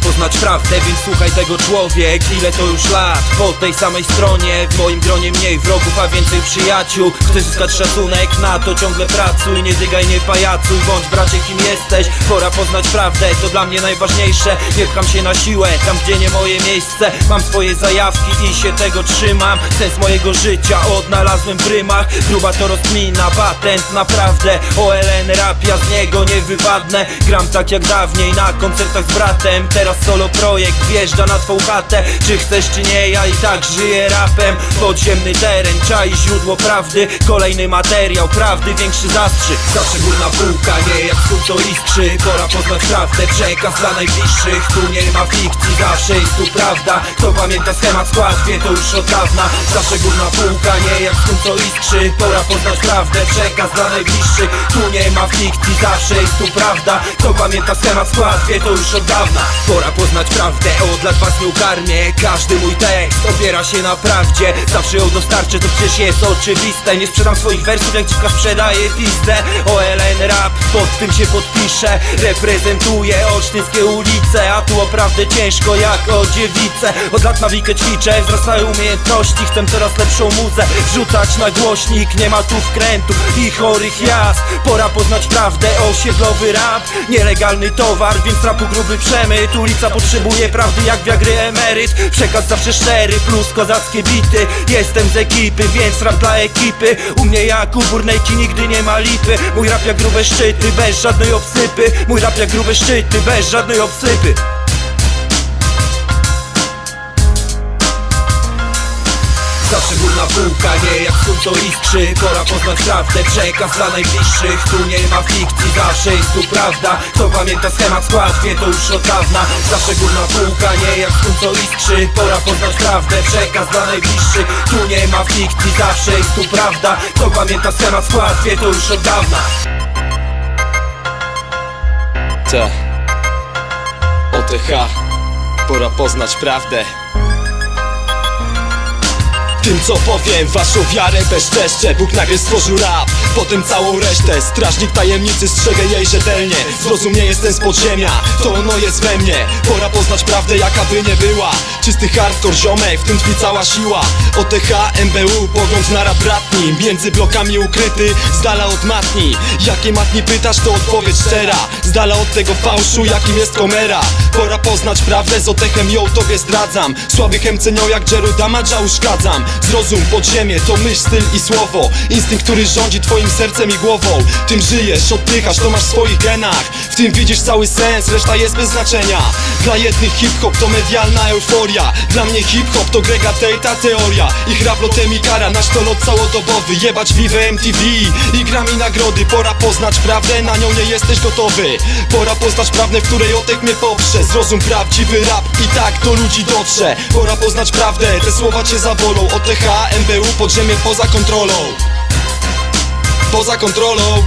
poznać prawdę, więc słuchaj tego człowiek Ile to już lat, po tej samej stronie W moim gronie mniej wrogów, a więcej przyjaciół. Chcesz zyskać szacunek, na to ciągle pracuj. Nie dygaj, nie pajacuj, bądź bracie kim jesteś. Pora poznać prawdę, to dla mnie najważniejsze. Nie pcham się na siłę, tam gdzie nie moje miejsce. Mam swoje zajawki i się tego trzymam. Sens mojego życia odnalazłem w rymach. Gruba to rozkmina, patent naprawdę. OLN rap, ja z niego nie wypadnę. Gram tak jak dawniej na koncertach z bratem. Teraz solo projekt wjeżdża na twą chatę. Czy chcesz czy nie, ja i tak żyję rapem. Podziemny teren, czai źródło prawdy. Kolejny materiał, prawdy większy zastrzyk. Zawsze górna półka, nie jak sól to iskrzy. Pora poznać prawdę, przekaz dla najbliższych. Tu nie ma fikcji, zawsze jest tu prawda. Kto pamięta schemat skład, wie to już od dawna. Zawsze górna półka, nie jak sól to iskrzy. Pora poznać prawdę, przekaz dla najbliższych. Tu nie ma fikcji, zawsze jest tu prawda. Kto pamięta schemat skład, wie to już od dawna. Pora poznać prawdę, od lat was nie ukarmię. Każdy mój tekst opiera się na prawdzie. Zawsze ją dostarczę, to przecież jest oczywiste. Nie sprzedam swoich wersów, jak dziwka sprzedaje pizdę. OLN rap, pod tym się podpiszę. Reprezentuję olsztyńskie ulice A tu o prawdę ciężko jak o dziewicę. Od lat na wikę ćwiczę, wzrastają umiejętności Chcę coraz lepszą muzę wrzucać na głośnik. Nie ma tu wkrętów i chorych jazd. Pora poznać prawdę, osiedlowy rap Nielegalny towar, więc rapu gruby przemyt Ulica potrzebuje prawdy jak wiagry emeryt. Przekaz zawsze szczery, plus kozackie bity. Jestem z ekipy, więc rap dla ekipy. U mnie jak u Burnejki nigdy nie ma lipy. Mój rap jak grube szczyty, bez żadnej obsypy. Mój rap jak grube szczyty, bez żadnej obsypy Zawsze górna półka, nie jak sól to iskrzy Pora poznać prawdę, przekaz dla najbliższych. Tu nie ma fikcji, zawsze jest tu prawda. Kto pamięta schemat skład, wie to już od dawna. Zawsze górna półka, nie jak sól to iskrzy Pora poznać prawdę, przekaz dla najbliższych. Tu nie ma fikcji, zawsze jest tu prawda. Kto pamięta schemat skład, wie to już od dawna. Te OTH Pora poznać prawdę tym co powiem, waszą wiarę bezczeszczę Bóg nagle stworzył rap, potem całą resztę. Strażnik tajemnicy strzegę jej rzetelnie. Zrozumie jestem z podziemia, to ono jest we mnie. Pora poznać prawdę jaka by nie była. Czysty hardcore ziomek, w tym tkwi cała siła. OTH, MBU, pogląd na rap Między blokami ukryty, z dala od matni. Jakie matni pytasz, to odpowiedź szczera Z dala od tego fałszu, jakim jest komera Pora poznać prawdę, z otechem ją tobie zdradzam. Słabych cenią jak Jeru Damage'a uszkadzam. Zrozum podziemie, to myśl, styl i słowo. Instynkt, który rządzi twoim sercem i głową. Tym żyjesz, oddychasz, to masz w swoich genach. W tym widzisz cały sens, reszta jest bez znaczenia. Dla jednych hip-hop to medialna euforia. Dla mnie hip-hop to Grega Tate'a teoria. Ich rap lotem i kara, nasz to lot całodobowy. Jebać Vive MTV i grami nagrody Pora poznać prawdę, na nią nie jesteś gotowy Pora poznać prawdę, w której otek mnie poprze. Zrozum prawdziwy rap i tak do ludzi dotrze. Pora poznać prawdę, te słowa cię zabolą OTH, MBU, podziemie poza kontrolą. Poza kontrolą